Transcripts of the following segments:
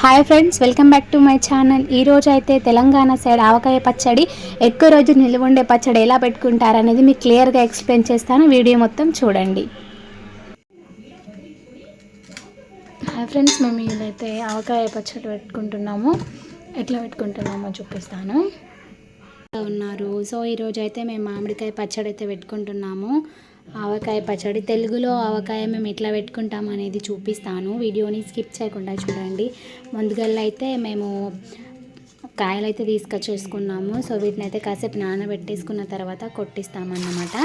Hi friends welcome back to my channel ఈ రోజు అయితే తెలంగాణ సైడ్ ఆవకాయ పచ్చడి ఎక్కువ రోజు నిల్వ ఉండే పచ్చడి ఎలా పెట్టుకుంటారు అనేది మీకు క్లియర్గా ఎక్స్ప్లెయిన్ చేస్తాను. వీడియో మొత్తం చూడండి. హాయ్ ఫ్రెండ్స్ మేము ఇదైతే ఆవకాయ పచ్చడి పెట్టుకుంటున్నాము. ఎట్లా పెట్టుకుంటున్నామో చూపిస్తాను. ఉన్నారు? సో ఈరోజు అయితే మేము మామిడికాయ పచ్చడి అయితే పెట్టుకుంటున్నాము. ఆవకాయ పచ్చడి. తెలుగులో ఆవకాయ మేము ఎట్లా పెట్టుకుంటాం అనేది చూపిస్తాను. వీడియోని స్కిప్ చేయకుండా చూడండి. ముందుగా అయితే మేము కాయలు అయితే తీసుకొచ్చేసుకున్నాము. సో వీటిని అయితే కాసేపు నానబెట్టేసుకున్న తర్వాత కొట్టిస్తామన్నమాట.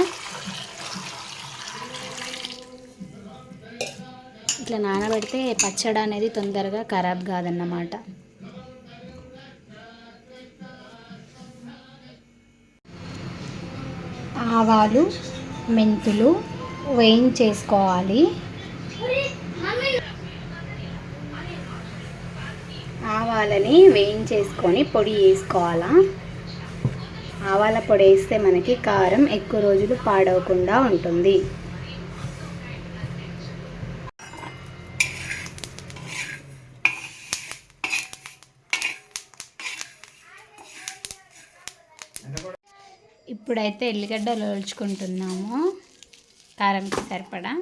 ఇట్లా నానబెడితే పచ్చడి అనేది తొందరగా ఖరాబ్ కాదన్నమాట. ఆవాలు మెంతులు వేయించేసుకోవాలి. ఆవాలని వేయించేసుకొని పొడి వేసుకోవాలా? ఆవాల పొడి వేస్తే మనకి కారం ఎక్కువ రోజులు పాడవకుండా ఉంటుంది. ఇప్పుడైతే ఎల్లిగడ్డలు ఒలుచుకుంటున్నాము. కారంకి సరిపడా.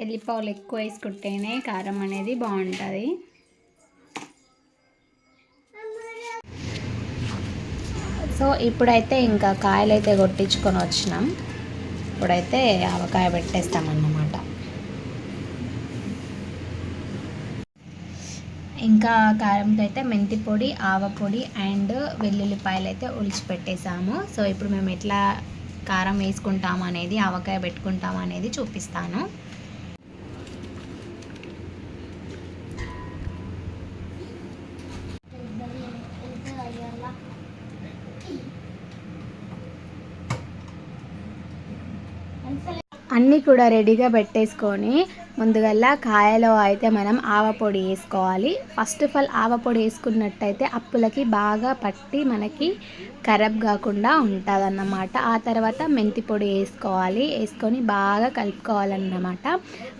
ఎల్లిపావులు ఎక్కువ వేసుకుంటేనే కారం అనేది బాగుంటుంది. సో ఇప్పుడైతే ఇంకా కాయలు అయితే కొట్టించుకొని వచ్చినాం. ఇప్పుడైతే ఆవకాయ పెట్టేస్తామన్నమాట. ఇంకా కారంకి అయితే మెంతి పొడి ఆవ పొడి అండ్ వెల్లుల్లిపాయలు అయితే ఉలిచి పెట్టేసాము సో ఇప్పుడు మేము ఎట్లా కారం వేసుకుంటాం అనేది ఆవకాయ పెట్టుకుంటాం అనేది చూపిస్తాను. అన్నీ కూడా రెడీగా పెట్టేసుకొని ముందుగల్లా కాయలో అయితే మనం ఆవపొడి వేసుకోవాలి. ఫస్ట్ ఆఫ్ ఆల్ ఆవపొడి వేసుకున్నట్టయితే అప్పులకి బాగా పట్టి మనకి ఖరాబ్ కాకుండా ఉంటుంది అన్నమాట ఆ తర్వాత మెంతి పొడి వేసుకోవాలి. వేసుకొని బాగా కలుపుకోవాలన్నమాట.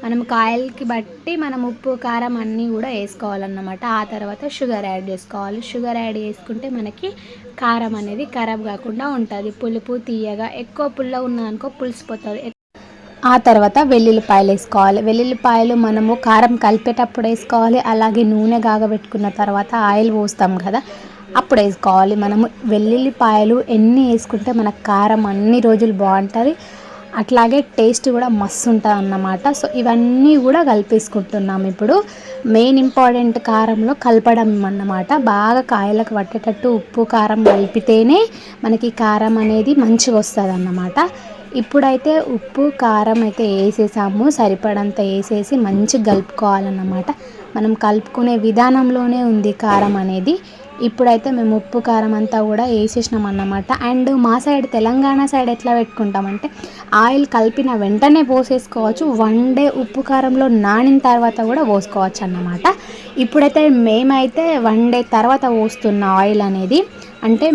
మనం కాయలకి బట్టి మనం ఉప్పు కారం అన్నీ కూడా వేసుకోవాలన్నమాట. ఆ తర్వాత షుగర్ యాడ్ చేసుకోవాలి. షుగర్ యాడ్ చేసుకుంటే మనకి కారం అనేది ఖరాబ్ కాకుండా ఉంటుంది. పులుపు తీయగా ఎక్కువ పుల్ల ఉన్నదనుకో పులిసిపోతుంది. ఆ తర్వాత వెల్లుల్లిపాయలు వేసుకోవాలి. వెల్లుల్లిపాయలు మనము కారం కలిపేటప్పుడు వేసుకోవాలి. అలాగే నూనె కాగబెట్టుకున్న తర్వాత ఆయిల్ పోస్తాం కదా అప్పుడు వేసుకోవాలి. మనము వెల్లుల్లిపాయలు ఎన్ని వేసుకుంటే మనకు కారం అన్ని రోజులు బాగుంటుంది. అట్లాగే టేస్ట్ కూడా మస్తు ఉంటుంది అన్నమాట. సో ఇవన్నీ కూడా కలిపేసుకుంటున్నాం ఇప్పుడు. మెయిన్ ఇంపార్టెంట్ కారంలో కలపడం అన్నమాట. బాగా కాయలకు పట్టేటట్టు ఉప్పు కారం కలిపితేనే మనకి కారం అనేది మంచిగా వస్తుంది అన్నమాట ఇప్పుడైతే ఉప్పు కారం అయితే వేసేసాము. సరిపడంత వేసేసి మంచిగా కలుపుకోవాలన్నమాట. మనం కలుపుకునే విధానంలోనే ఉంది కారం అనేది. ఇప్పుడైతే మేము ఉప్పు కారం అంతా కూడా వేసేసినాం అన్నమాట అండ్ మా సైడ్ తెలంగాణ సైడ్ ఎట్లా పెట్టుకుంటామంటే ఆయిల్ కలిపిన వెంటనే పోసేసుకోవచ్చు. వన్ డే ఉప్పు కారంలో నానిన తర్వాత కూడా పోసుకోవచ్చు అన్నమాట ఇప్పుడైతే మేమైతే వన్ డే తర్వాత పోస్తున్న ఆయిల్ అనేది అంటే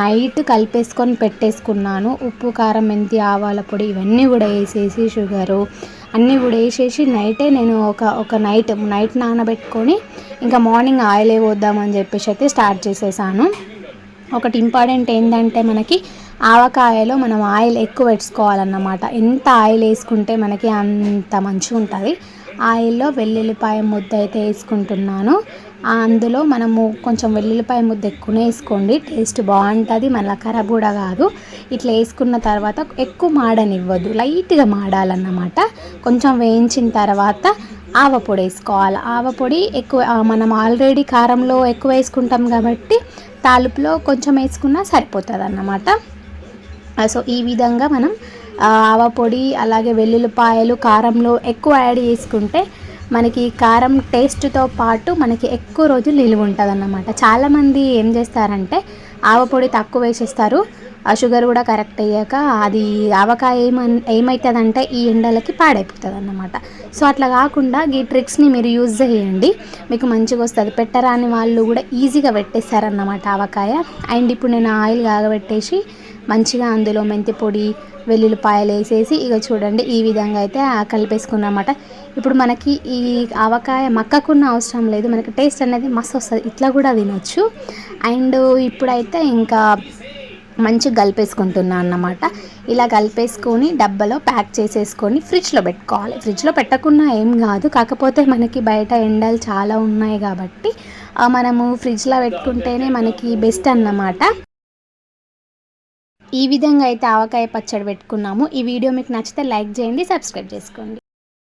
నైట్ కలిపేసుకొని పెట్టేసుకున్నాను. ఉప్పు కారం మెంతి ఆవాల పొడి ఇవన్నీ కూడా వేసేసి షుగరు అన్నీ కూడా వేసేసి నైటే నేను ఒక ఒక నైట్ నైట్ నానబెట్టుకొని ఇంకా మార్నింగ్ ఆయిల్ వేవద్దామని చెప్పేసి అయితే స్టార్ట్ చేసేసాను. ఒకటి ఇంపార్టెంట్ ఏంటంటే మనకి ఆవకాయలో మనం ఆయిల్ ఎక్కువ పెట్టుకోవాలన్నమాట. ఎంత ఆయిల్ వేసుకుంటే మనకి అంత మంచిగా ఉంటుంది ఆయిల్లో వెల్లుల్లిపాయ ముద్ద అయితే వేసుకుంటున్నాను. అందులో మనము కొంచెం వెల్లుల్లిపాయ ముద్ద ఎక్కువనే వేసుకోండి. టేస్ట్ బాగుంటుంది మళ్ళీ ఖరాబ్ కూడా కాదు. ఇట్లా వేసుకున్న తర్వాత ఎక్కువ మాడనివ్వద్దు లైట్గా మాడాలన్నమాట. కొంచెం వేయించిన తర్వాత ఆవపొడి వేసుకోవాలి. ఆవపొడి ఎక్కువ మనం ఆల్రెడీ కారంలో ఎక్కువ వేసుకుంటాం కాబట్టి తాలుపులో కొంచెం వేసుకున్నా సరిపోతుంది అన్నమాట సో ఈ విధంగా మనం ఆవ పొడి అలాగే వెల్లుల్లిపాయలు కారంలో ఎక్కువ యాడ్ చేసుకుంటే మనకి కారం టేస్ట్తో పాటు మనకి ఎక్కువ రోజులు నిలువ ఉంటుంది అన్నమాట చాలామంది ఏం చేస్తారంటే ఆవపొడి తక్కువ వేసేస్తారు. ఆ షుగర్ కూడా కరెక్ట్ అయ్యాక అది ఆవకాయ ఏమన్ ఏమవుతుందంటే ఈ ఎండలకి పాడైపోతుంది అన్నమాట సో అట్లా కాకుండా ఈ ట్రిక్స్ని మీరు యూజ్ చేయండి. మీకు మంచిగా వస్తుంది. పెట్టరాని వాళ్ళు కూడా ఈజీగా పెట్టేస్తారన్నమాట ఆవకాయ. అండ్ ఇప్పుడు నేను ఆయిల్ కాగబెట్టేసి మంచిగా అందులో మెంతి పొడి వెల్లుల్లిపాయలు వేసేసి ఇక చూడండి ఈ విధంగా అయితే కలిపేసుకున్నమాట ఇప్పుడు మనకి ఈ ఆవకాయ మక్కకున్న అవసరం లేదు. మనకి టేస్ట్ అనేది మస్తు వస్తుంది. ఇట్లా కూడా తినొచ్చు. అండ్ ఇప్పుడైతే ఇంకా మంచిగా కలిపేసుకుంటున్నా అన్నమాట. ఇలా కలిపేసుకొని డబ్బాలో ప్యాక్ చేసేసుకొని ఫ్రిడ్జ్లో పెట్టుకోవాలి. ఫ్రిడ్జ్లో పెట్టకున్నా ఏం కాదు. కాకపోతే మనకి బయట ఎండలు చాలా ఉన్నాయి కాబట్టి మనము ఫ్రిడ్జ్లో పెట్టుకుంటేనే మనకి బెస్ట్ అన్నమాట. ఈ విధంగా అయితే ఆవకాయ పచ్చడి పెట్టుకున్నాము. ఈ వీడియో మీకు నచ్చితే లైక్ చేయండి సబ్స్క్రైబ్ చేసుకోండి.